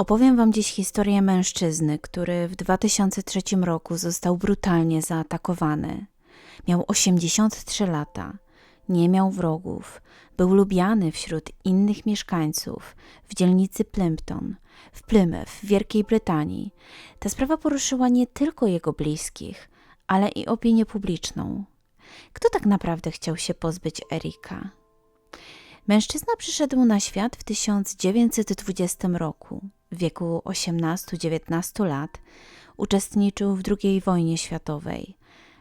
Opowiem Wam dziś historię mężczyzny, który w 2003 roku został brutalnie zaatakowany. Miał 83 lata, nie miał wrogów, był lubiany wśród innych mieszkańców w dzielnicy Plimpton, w Plymouth, w Wielkiej Brytanii. Ta sprawa poruszyła nie tylko jego bliskich, ale i opinię publiczną. Kto tak naprawdę chciał się pozbyć Erika? Mężczyzna przyszedł na świat w 1920 roku. W wieku 18-19 lat uczestniczył w II wojnie światowej.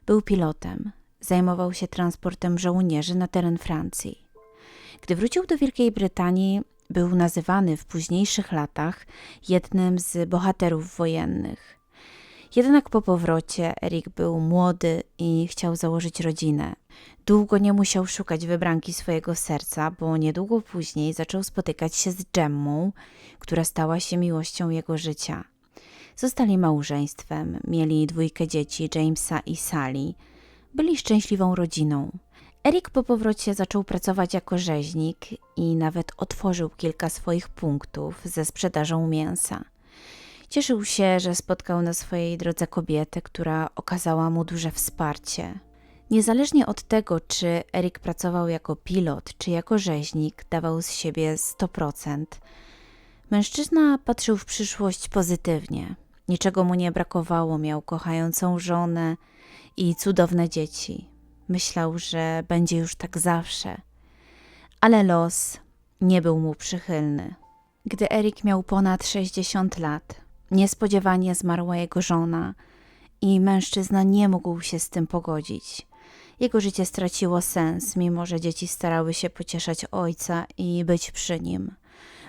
Był pilotem, zajmował się transportem żołnierzy na teren Francji. Gdy wrócił do Wielkiej Brytanii, był nazywany w późniejszych latach jednym z bohaterów wojennych. Jednak po powrocie Erik był młody i chciał założyć rodzinę. Długo nie musiał szukać wybranki swojego serca, bo niedługo później zaczął spotykać się z Gemmą, która stała się miłością jego życia. Zostali małżeństwem, mieli dwójkę dzieci, Jamesa i Sally. Byli szczęśliwą rodziną. Erik po powrocie zaczął pracować jako rzeźnik i nawet otworzył kilka swoich punktów ze sprzedażą mięsa. Cieszył się, że spotkał na swojej drodze kobietę, która okazała mu duże wsparcie. Niezależnie od tego, czy Erik pracował jako pilot, czy jako rzeźnik, dawał z siebie 100%. Mężczyzna patrzył w przyszłość pozytywnie. Niczego mu nie brakowało, miał kochającą żonę i cudowne dzieci. Myślał, że będzie już tak zawsze. Ale los nie był mu przychylny. Gdy Erik miał ponad 60 lat, Niespodziewanie zmarła jego żona i mężczyzna nie mógł się z tym pogodzić. Jego życie straciło sens, mimo że dzieci starały się pocieszać ojca i być przy nim.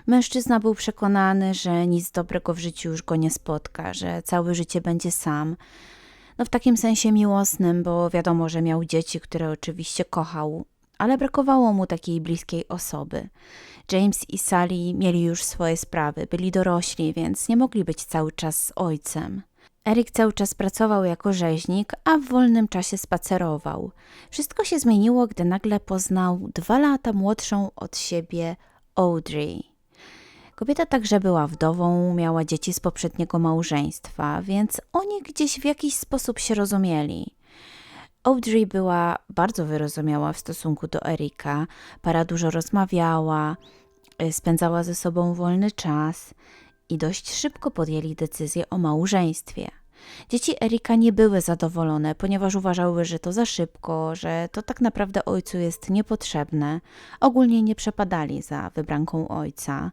Mężczyzna był przekonany, że nic dobrego w życiu już go nie spotka, że całe życie będzie sam. No w takim sensie miłosnym, bo wiadomo, że miał dzieci, które oczywiście kochał, ale brakowało mu takiej bliskiej osoby. James i Sally mieli już swoje sprawy, byli dorośli, więc nie mogli być cały czas z ojcem. Erik cały czas pracował jako rzeźnik, a w wolnym czasie spacerował. Wszystko się zmieniło, gdy nagle poznał dwa lata młodszą od siebie Audrey. Kobieta także była wdową, miała dzieci z poprzedniego małżeństwa, więc oni gdzieś w jakiś sposób się rozumieli. Audrey była bardzo wyrozumiała w stosunku do Erika. Para dużo rozmawiała, y, spędzała ze sobą wolny czas i dość szybko podjęli decyzję o małżeństwie. Dzieci Erika nie były zadowolone, ponieważ uważały, że to za szybko, że to tak naprawdę ojcu jest niepotrzebne. Ogólnie nie przepadali za wybranką ojca.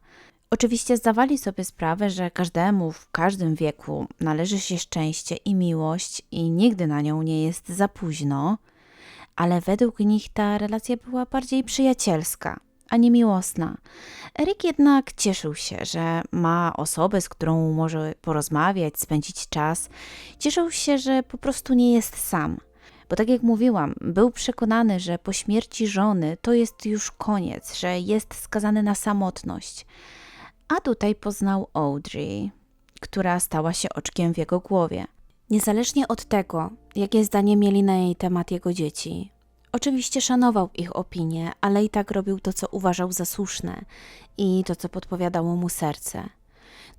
Oczywiście zdawali sobie sprawę, że każdemu w każdym wieku należy się szczęście i miłość i nigdy na nią nie jest za późno, ale według nich ta relacja była bardziej przyjacielska, a nie miłosna. Erik jednak cieszył się, że ma osobę, z którą może porozmawiać, spędzić czas. Cieszył się, że po prostu nie jest sam. Bo tak jak mówiłam, był przekonany, że po śmierci żony to jest już koniec, że jest skazany na samotność. A tutaj poznał Audrey, która stała się oczkiem w jego głowie. Niezależnie od tego, jakie zdanie mieli na jej temat jego dzieci, oczywiście szanował ich opinie, ale i tak robił to, co uważał za słuszne i to, co podpowiadało mu serce.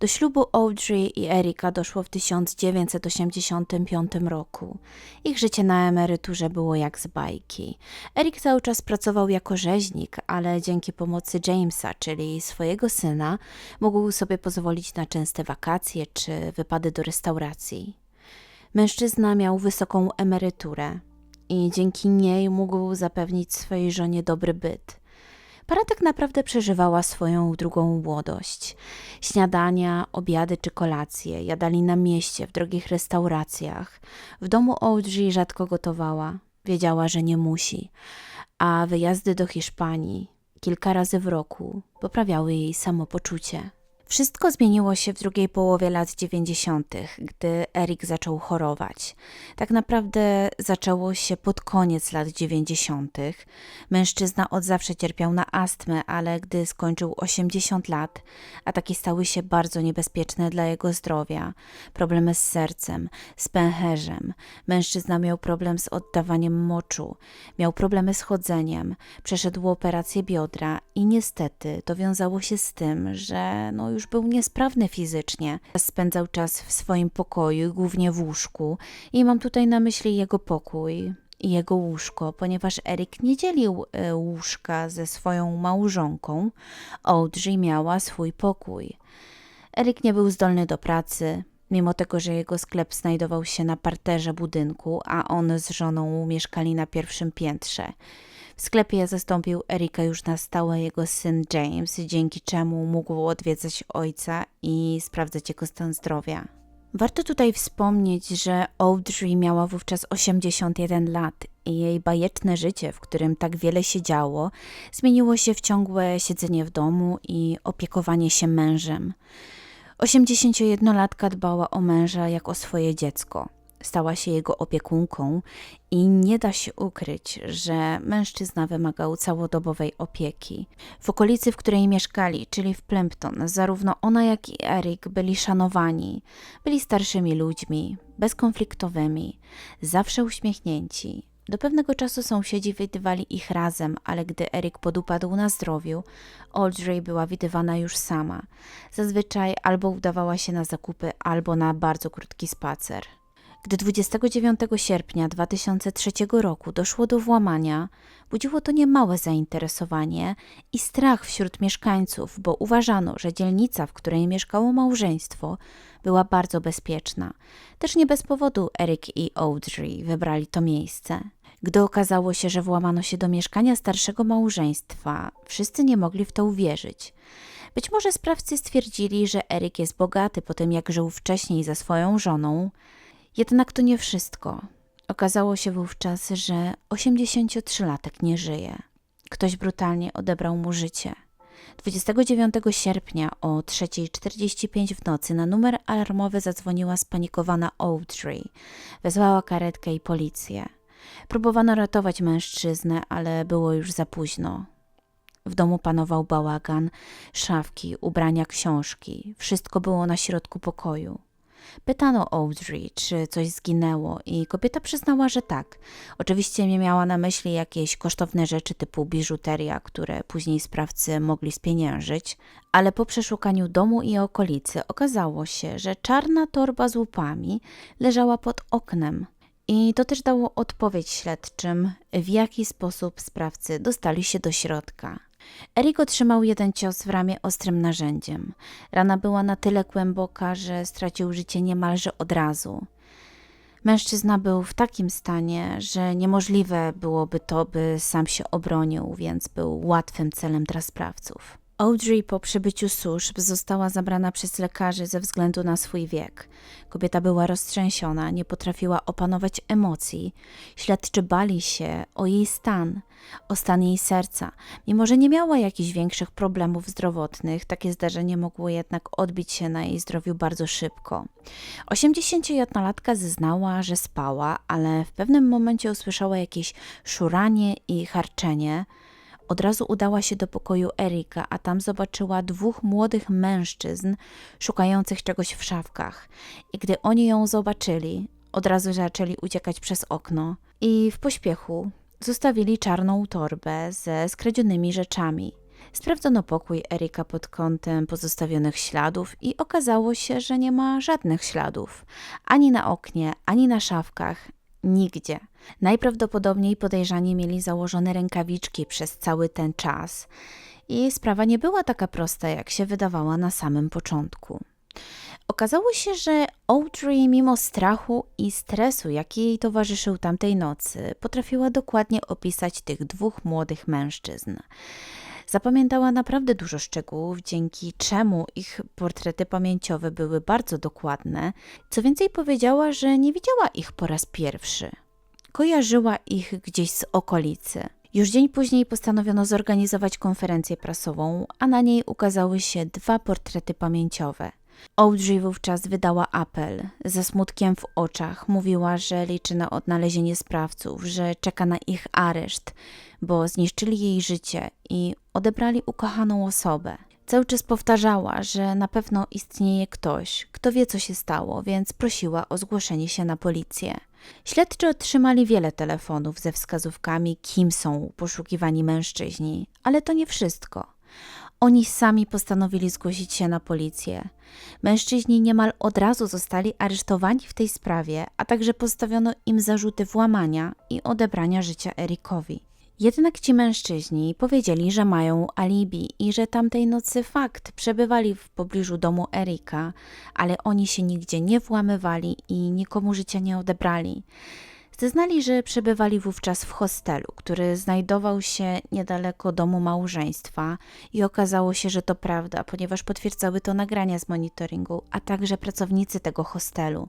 Do ślubu Audrey i Erika doszło w 1985 roku. Ich życie na emeryturze było jak z bajki. Erik cały czas pracował jako rzeźnik, ale dzięki pomocy Jamesa, czyli swojego syna, mógł sobie pozwolić na częste wakacje czy wypady do restauracji. Mężczyzna miał wysoką emeryturę i dzięki niej mógł zapewnić swojej żonie dobry byt. Para tak naprawdę przeżywała swoją drugą młodość. Śniadania, obiady czy kolacje jadali na mieście, w drogich restauracjach. W domu Audrey rzadko gotowała. Wiedziała, że nie musi. A wyjazdy do Hiszpanii kilka razy w roku poprawiały jej samopoczucie. Wszystko zmieniło się w drugiej połowie lat 90., gdy Erik zaczął chorować. Tak naprawdę zaczęło się pod koniec lat 90. Mężczyzna od zawsze cierpiał na astmę, ale gdy skończył 80 lat, ataki stały się bardzo niebezpieczne dla jego zdrowia. Problemy z sercem, z pęcherzem. Mężczyzna miał problem z oddawaniem moczu, miał problemy z chodzeniem, przeszedł operację biodra i niestety to wiązało się z tym, że no już był niesprawny fizycznie. Spędzał czas w swoim pokoju, głównie w łóżku i mam tutaj na myśli jego pokój i jego łóżko, ponieważ Erik nie dzielił e, łóżka ze swoją małżonką. Audrey miała swój pokój. Erik nie był zdolny do pracy, mimo tego, że jego sklep znajdował się na parterze budynku, a on z żoną mieszkali na pierwszym piętrze. W sklepie zastąpił Erika już na stałe jego syn James, dzięki czemu mógł odwiedzać ojca i sprawdzać jego stan zdrowia. Warto tutaj wspomnieć, że Audrey miała wówczas 81 lat i jej bajeczne życie, w którym tak wiele się działo, zmieniło się w ciągłe siedzenie w domu i opiekowanie się mężem. 81-latka dbała o męża jak o swoje dziecko. Stała się jego opiekunką i nie da się ukryć, że mężczyzna wymagał całodobowej opieki. W okolicy, w której mieszkali, czyli w Plempton, zarówno ona, jak i Erik byli szanowani. Byli starszymi ludźmi, bezkonfliktowymi, zawsze uśmiechnięci. Do pewnego czasu sąsiedzi widywali ich razem, ale gdy Erik podupadł na zdrowiu, Audrey była widywana już sama. Zazwyczaj albo udawała się na zakupy, albo na bardzo krótki spacer. Gdy 29 sierpnia 2003 roku doszło do włamania, budziło to niemałe zainteresowanie i strach wśród mieszkańców, bo uważano, że dzielnica, w której mieszkało małżeństwo, była bardzo bezpieczna. Też nie bez powodu Eric i Audrey wybrali to miejsce. Gdy okazało się, że włamano się do mieszkania starszego małżeństwa, wszyscy nie mogli w to uwierzyć. Być może sprawcy stwierdzili, że Erik jest bogaty po tym, jak żył wcześniej ze swoją żoną, jednak to nie wszystko. Okazało się wówczas, że 83-latek nie żyje. Ktoś brutalnie odebrał mu życie. 29 sierpnia o 3.45 w nocy na numer alarmowy zadzwoniła spanikowana Audrey. Wezwała karetkę i policję. Próbowano ratować mężczyznę, ale było już za późno. W domu panował bałagan, szafki, ubrania, książki. Wszystko było na środku pokoju. Pytano Audrey, czy coś zginęło i kobieta przyznała, że tak. Oczywiście nie miała na myśli jakieś kosztowne rzeczy typu biżuteria, które później sprawcy mogli spieniężyć, ale po przeszukaniu domu i okolicy okazało się, że czarna torba z łupami leżała pod oknem. I to też dało odpowiedź śledczym, w jaki sposób sprawcy dostali się do środka. Erik otrzymał jeden cios w ramię ostrym narzędziem. Rana była na tyle głęboka, że stracił życie niemalże od razu. Mężczyzna był w takim stanie, że niemożliwe byłoby to, by sam się obronił, więc był łatwym celem dla sprawców. Audrey po przybyciu służb została zabrana przez lekarzy ze względu na swój wiek. Kobieta była roztrzęsiona, nie potrafiła opanować emocji. Śledczy bali się o jej stan, o stan jej serca. Mimo, że nie miała jakichś większych problemów zdrowotnych, takie zdarzenie mogło jednak odbić się na jej zdrowiu bardzo szybko. 81-latka zeznała, że spała, ale w pewnym momencie usłyszała jakieś szuranie i harczenie. Od razu udała się do pokoju Erika, a tam zobaczyła dwóch młodych mężczyzn szukających czegoś w szafkach. I gdy oni ją zobaczyli, od razu zaczęli uciekać przez okno i w pośpiechu zostawili czarną torbę ze skradzionymi rzeczami. Sprawdzono pokój Erika pod kątem pozostawionych śladów i okazało się, że nie ma żadnych śladów ani na oknie, ani na szafkach, Nigdzie. Najprawdopodobniej podejrzani mieli założone rękawiczki przez cały ten czas i sprawa nie była taka prosta, jak się wydawała na samym początku. Okazało się, że Audrey, mimo strachu i stresu, jaki jej towarzyszył tamtej nocy, potrafiła dokładnie opisać tych dwóch młodych mężczyzn. Zapamiętała naprawdę dużo szczegółów, dzięki czemu ich portrety pamięciowe były bardzo dokładne. Co więcej, powiedziała, że nie widziała ich po raz pierwszy. Kojarzyła ich gdzieś z okolicy. Już dzień później postanowiono zorganizować konferencję prasową, a na niej ukazały się dwa portrety pamięciowe. Audrey wówczas wydała apel. Ze smutkiem w oczach mówiła, że liczy na odnalezienie sprawców, że czeka na ich areszt, bo zniszczyli jej życie i odebrali ukochaną osobę. Cały czas powtarzała, że na pewno istnieje ktoś, kto wie, co się stało, więc prosiła o zgłoszenie się na policję. Śledczy otrzymali wiele telefonów ze wskazówkami, kim są poszukiwani mężczyźni, ale to nie wszystko. Oni sami postanowili zgłosić się na policję. Mężczyźni niemal od razu zostali aresztowani w tej sprawie, a także postawiono im zarzuty włamania i odebrania życia Erikowi. Jednak ci mężczyźni powiedzieli, że mają alibi i że tamtej nocy fakt przebywali w pobliżu domu Erika, ale oni się nigdzie nie włamywali i nikomu życia nie odebrali. Zeznali, że przebywali wówczas w hostelu, który znajdował się niedaleko domu małżeństwa i okazało się, że to prawda, ponieważ potwierdzały to nagrania z monitoringu, a także pracownicy tego hostelu.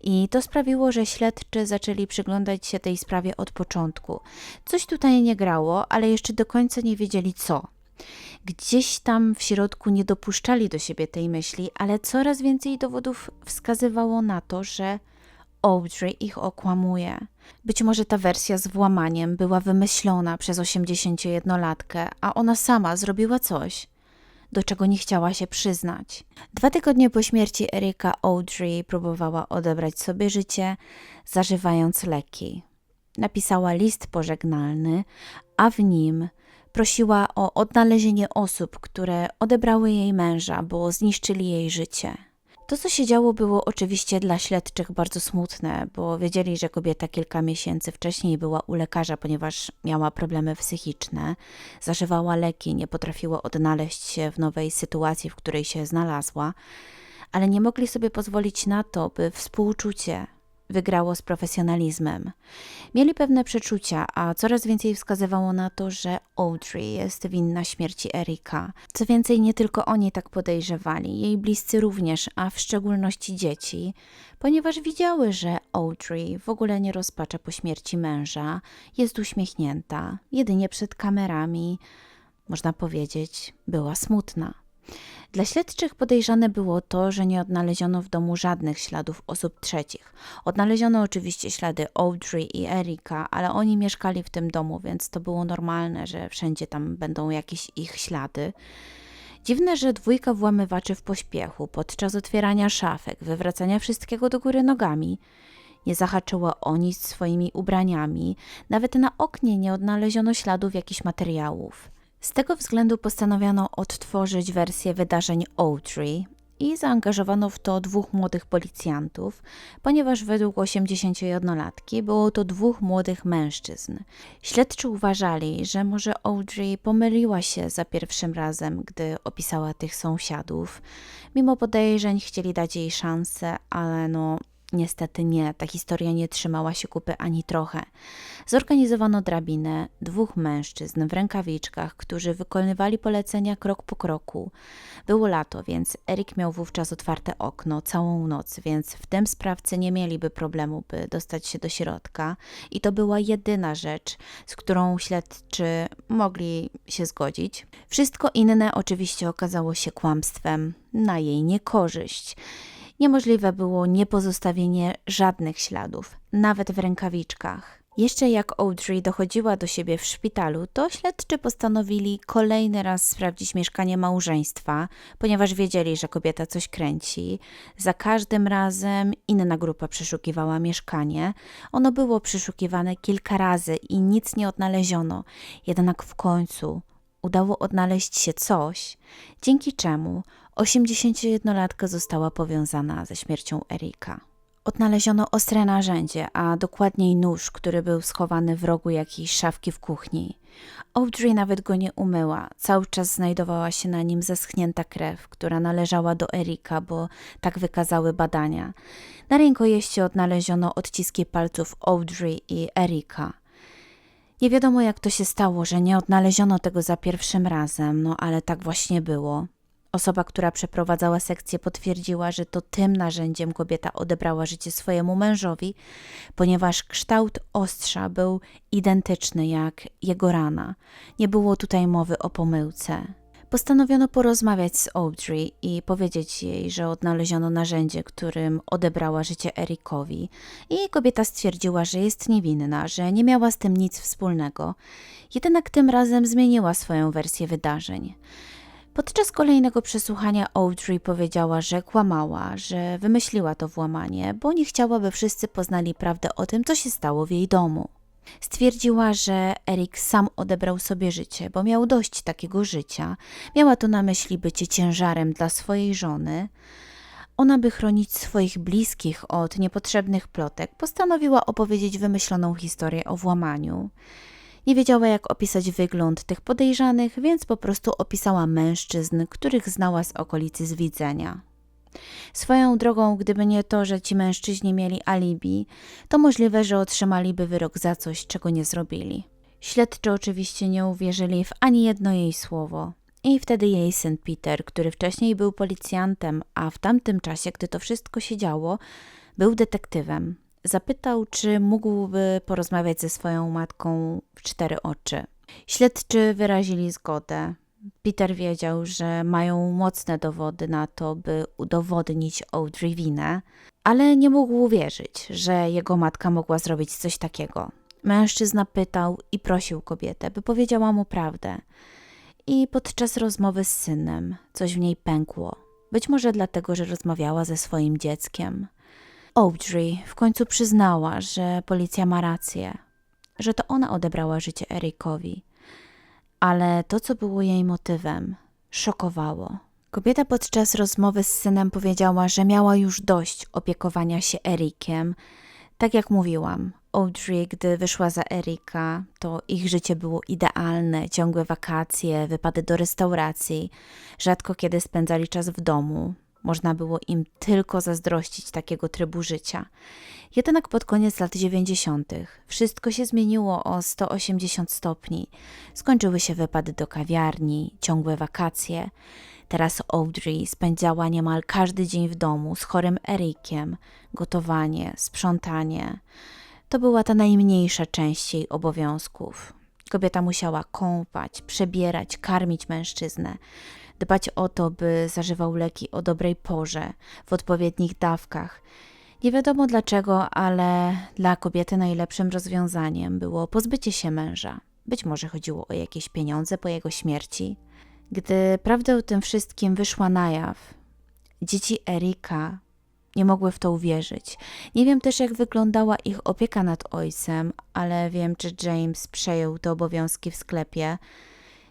I to sprawiło, że śledczy zaczęli przyglądać się tej sprawie od początku. Coś tutaj nie grało, ale jeszcze do końca nie wiedzieli co. Gdzieś tam w środku nie dopuszczali do siebie tej myśli, ale coraz więcej dowodów wskazywało na to, że Audrey ich okłamuje. Być może ta wersja z włamaniem była wymyślona przez 81-latkę, a ona sama zrobiła coś, do czego nie chciała się przyznać. Dwa tygodnie po śmierci Erika Audrey próbowała odebrać sobie życie, zażywając leki. Napisała list pożegnalny, a w nim prosiła o odnalezienie osób, które odebrały jej męża, bo zniszczyli jej życie. To, co się działo, było oczywiście dla śledczych bardzo smutne, bo wiedzieli, że kobieta kilka miesięcy wcześniej była u lekarza, ponieważ miała problemy psychiczne, zażywała leki, nie potrafiła odnaleźć się w nowej sytuacji, w której się znalazła, ale nie mogli sobie pozwolić na to, by współczucie wygrało z profesjonalizmem. Mieli pewne przeczucia, a coraz więcej wskazywało na to, że Audrey jest winna śmierci Erika. Co więcej, nie tylko oni tak podejrzewali, jej bliscy również, a w szczególności dzieci, ponieważ widziały, że Audrey w ogóle nie rozpacza po śmierci męża, jest uśmiechnięta, jedynie przed kamerami, można powiedzieć, była smutna. Dla śledczych podejrzane było to, że nie odnaleziono w domu żadnych śladów osób trzecich. Odnaleziono oczywiście ślady Audrey i Erika, ale oni mieszkali w tym domu, więc to było normalne, że wszędzie tam będą jakieś ich ślady. Dziwne, że dwójka włamywaczy w pośpiechu, podczas otwierania szafek, wywracania wszystkiego do góry nogami, nie zahaczyła o nic swoimi ubraniami, nawet na oknie nie odnaleziono śladów jakichś materiałów. Z tego względu postanowiono odtworzyć wersję wydarzeń Audrey i zaangażowano w to dwóch młodych policjantów, ponieważ według 81-latki było to dwóch młodych mężczyzn. Śledczy uważali, że może Audrey pomyliła się za pierwszym razem, gdy opisała tych sąsiadów. Mimo podejrzeń chcieli dać jej szansę, ale no Niestety nie, ta historia nie trzymała się kupy ani trochę. Zorganizowano drabinę dwóch mężczyzn w rękawiczkach, którzy wykonywali polecenia krok po kroku. Było lato, więc Erik miał wówczas otwarte okno całą noc, więc w tym sprawcy nie mieliby problemu, by dostać się do środka. I to była jedyna rzecz, z którą śledczy mogli się zgodzić. Wszystko inne oczywiście okazało się kłamstwem na jej niekorzyść. Niemożliwe było niepozostawienie żadnych śladów, nawet w rękawiczkach. Jeszcze jak Audrey dochodziła do siebie w szpitalu, to śledczy postanowili kolejny raz sprawdzić mieszkanie małżeństwa, ponieważ wiedzieli, że kobieta coś kręci. Za każdym razem inna grupa przeszukiwała mieszkanie. Ono było przeszukiwane kilka razy i nic nie odnaleziono. Jednak w końcu udało odnaleźć się coś, dzięki czemu 81-latka została powiązana ze śmiercią Erika. Odnaleziono ostre narzędzie, a dokładniej nóż, który był schowany w rogu jakiejś szafki w kuchni. Audrey nawet go nie umyła. Cały czas znajdowała się na nim zaschnięta krew, która należała do Erika, bo tak wykazały badania. Na rękojeście odnaleziono odciski palców Audrey i Erika. Nie wiadomo jak to się stało, że nie odnaleziono tego za pierwszym razem, no ale tak właśnie było. Osoba, która przeprowadzała sekcję, potwierdziła, że to tym narzędziem kobieta odebrała życie swojemu mężowi, ponieważ kształt ostrza był identyczny jak jego rana. Nie było tutaj mowy o pomyłce. Postanowiono porozmawiać z Audrey i powiedzieć jej, że odnaleziono narzędzie, którym odebrała życie Erikowi, i kobieta stwierdziła, że jest niewinna, że nie miała z tym nic wspólnego. Jednak tym razem zmieniła swoją wersję wydarzeń. Podczas kolejnego przesłuchania Audrey powiedziała, że kłamała, że wymyśliła to włamanie, bo nie chciała, by wszyscy poznali prawdę o tym, co się stało w jej domu. Stwierdziła, że Erik sam odebrał sobie życie, bo miał dość takiego życia. Miała to na myśli bycie ciężarem dla swojej żony. Ona, by chronić swoich bliskich od niepotrzebnych plotek, postanowiła opowiedzieć wymyśloną historię o włamaniu. Nie wiedziała, jak opisać wygląd tych podejrzanych, więc po prostu opisała mężczyzn, których znała z okolicy z widzenia. Swoją drogą, gdyby nie to, że ci mężczyźni mieli alibi, to możliwe, że otrzymaliby wyrok za coś, czego nie zrobili. Śledczy oczywiście nie uwierzyli w ani jedno jej słowo. I wtedy jej syn Peter, który wcześniej był policjantem, a w tamtym czasie, gdy to wszystko się działo, był detektywem, zapytał, czy mógłby porozmawiać ze swoją matką w cztery oczy. Śledczy wyrazili zgodę. Peter wiedział, że mają mocne dowody na to, by udowodnić Audrey winę, ale nie mógł uwierzyć, że jego matka mogła zrobić coś takiego. Mężczyzna pytał i prosił kobietę, by powiedziała mu prawdę. I podczas rozmowy z synem coś w niej pękło. Być może dlatego, że rozmawiała ze swoim dzieckiem. Audrey w końcu przyznała, że policja ma rację, że to ona odebrała życie Erikowi. Ale to, co było jej motywem, szokowało. Kobieta podczas rozmowy z synem powiedziała, że miała już dość opiekowania się Erikiem. Tak jak mówiłam, Audrey, gdy wyszła za Erika, to ich życie było idealne, ciągłe wakacje, wypady do restauracji, rzadko kiedy spędzali czas w domu. Można było im tylko zazdrościć takiego trybu życia. Jednak pod koniec lat 90. wszystko się zmieniło o 180 stopni. Skończyły się wypady do kawiarni, ciągłe wakacje. Teraz Audrey spędzała niemal każdy dzień w domu z chorym Erikiem, gotowanie, sprzątanie. To była ta najmniejsza część jej obowiązków. Kobieta musiała kąpać, przebierać, karmić mężczyznę, dbać o to, by zażywał leki o dobrej porze, w odpowiednich dawkach. Nie wiadomo dlaczego, ale dla kobiety najlepszym rozwiązaniem było pozbycie się męża. Być może chodziło o jakieś pieniądze po jego śmierci. Gdy prawda o tym wszystkim wyszła na jaw, dzieci Erika nie mogły w to uwierzyć. Nie wiem też, jak wyglądała ich opieka nad ojcem, ale wiem, czy James przejął te obowiązki w sklepie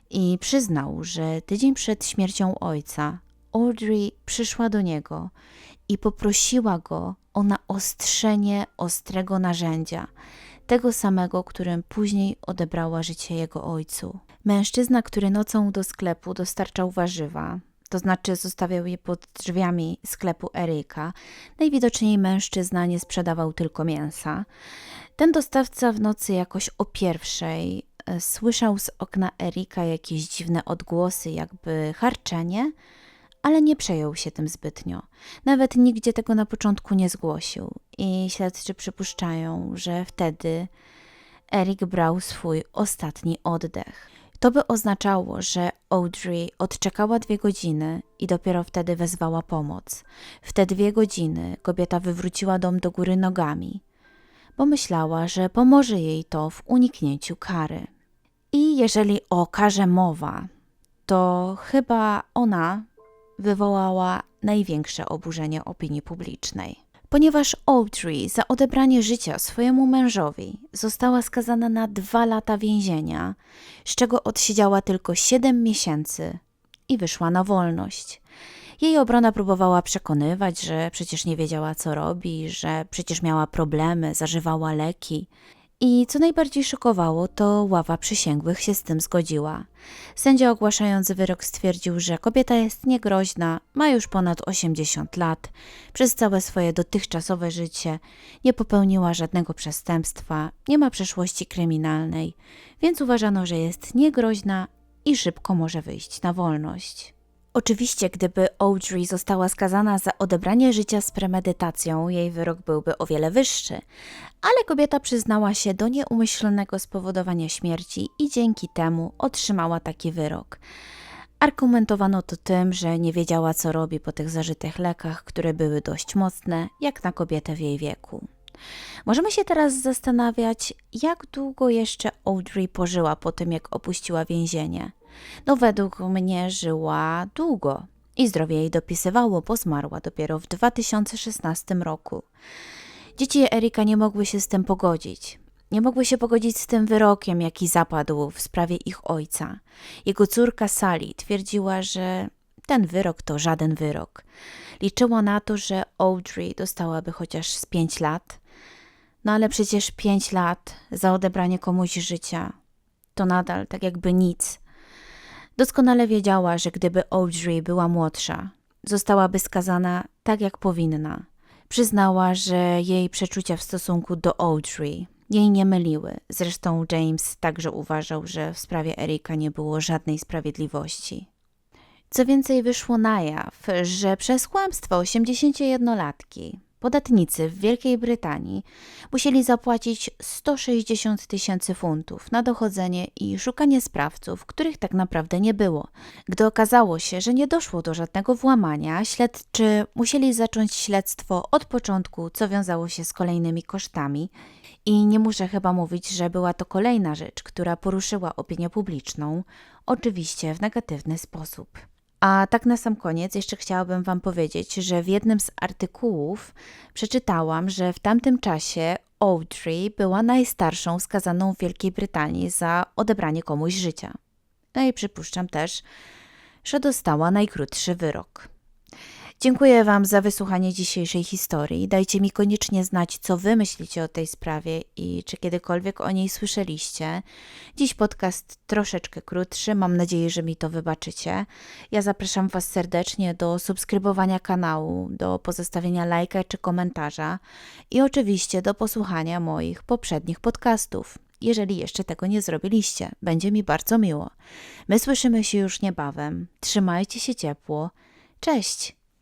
i przyznał, że tydzień przed śmiercią ojca Audrey przyszła do niego i poprosiła go o naostrzenie ostrego narzędzia, tego samego, którym później odebrała życie jego ojcu. Mężczyzna, który nocą do sklepu dostarczał warzywa, to znaczy zostawiał je pod drzwiami sklepu Eryka. Najwidoczniej mężczyzna nie sprzedawał tylko mięsa. Ten dostawca w nocy jakoś o pierwszej słyszał z okna Erika jakieś dziwne odgłosy, jakby harczenie, ale nie przejął się tym zbytnio. Nawet nigdzie tego na początku nie zgłosił i śledczy przypuszczają, że wtedy Erik brał swój ostatni oddech. To by oznaczało, że Audrey odczekała dwie godziny i dopiero wtedy wezwała pomoc. W te dwie godziny kobieta wywróciła dom do góry nogami, bo myślała, że pomoże jej to w uniknięciu kary. Jeżeli o karze mowa, to chyba ona wywołała największe oburzenie opinii publicznej. Ponieważ Audrey za odebranie życia swojemu mężowi została skazana na dwa lata więzienia, z czego odsiedziała tylko siedem miesięcy i wyszła na wolność. Jej obrona próbowała przekonywać, że przecież nie wiedziała, co robi, że przecież miała problemy, zażywała leki. I co najbardziej szokowało, to ława przysięgłych się z tym zgodziła. Sędzia ogłaszający wyrok stwierdził, że kobieta jest niegroźna, ma już ponad 80 lat, przez całe swoje dotychczasowe życie nie popełniła żadnego przestępstwa, nie ma przeszłości kryminalnej, więc uważano, że jest niegroźna i szybko może wyjść na wolność. Oczywiście, gdyby Audrey została skazana za odebranie życia z premedytacją, jej wyrok byłby o wiele wyższy, ale kobieta przyznała się do nieumyślnego spowodowania śmierci i dzięki temu otrzymała taki wyrok. Argumentowano to tym, że nie wiedziała, co robi po tych zażytych lekach, które były dość mocne, jak na kobietę w jej wieku. Możemy się teraz zastanawiać, jak długo jeszcze Audrey pożyła po tym, jak opuściła więzienie – No według mnie żyła długo i zdrowie jej dopisywało, bo zmarła dopiero w 2016 roku. Dzieci Erika nie mogły się z tym pogodzić. Nie mogły się pogodzić z tym wyrokiem, jaki zapadł w sprawie ich ojca. Jego córka Sally twierdziła, że ten wyrok to żaden wyrok. Liczyła na to, że Audrey dostałaby chociaż z pięć lat. No ale przecież pięć lat za odebranie komuś życia to nadal tak jakby nic. Doskonale wiedziała, że gdyby Audrey była młodsza, zostałaby skazana tak jak powinna. Przyznała, że jej przeczucia w stosunku do Audrey jej nie myliły. Zresztą James także uważał, że w sprawie Erika nie było żadnej sprawiedliwości. Co więcej, wyszło na jaw, że przez kłamstwo 81-latki podatnicy w Wielkiej Brytanii musieli zapłacić 160 tysięcy funtów na dochodzenie i szukanie sprawców, których tak naprawdę nie było. Gdy okazało się, że nie doszło do żadnego włamania, śledczy musieli zacząć śledztwo od początku, co wiązało się z kolejnymi kosztami. I nie muszę chyba mówić, że była to kolejna rzecz, która poruszyła opinię publiczną, oczywiście w negatywny sposób. A tak na sam koniec jeszcze chciałabym Wam powiedzieć, że w jednym z artykułów przeczytałam, że w tamtym czasie Audrey była najstarszą skazaną w Wielkiej Brytanii za odebranie komuś życia. No i przypuszczam też, że dostała najkrótszy wyrok. Dziękuję Wam za wysłuchanie dzisiejszej historii. Dajcie mi koniecznie znać, co Wy myślicie o tej sprawie i czy kiedykolwiek o niej słyszeliście. Dziś podcast troszeczkę krótszy, mam nadzieję, że mi to wybaczycie. Ja zapraszam Was serdecznie do subskrybowania kanału, do pozostawienia lajka czy komentarza i oczywiście do posłuchania moich poprzednich podcastów. Jeżeli jeszcze tego nie zrobiliście, będzie mi bardzo miło. My słyszymy się już niebawem. Trzymajcie się ciepło. Cześć!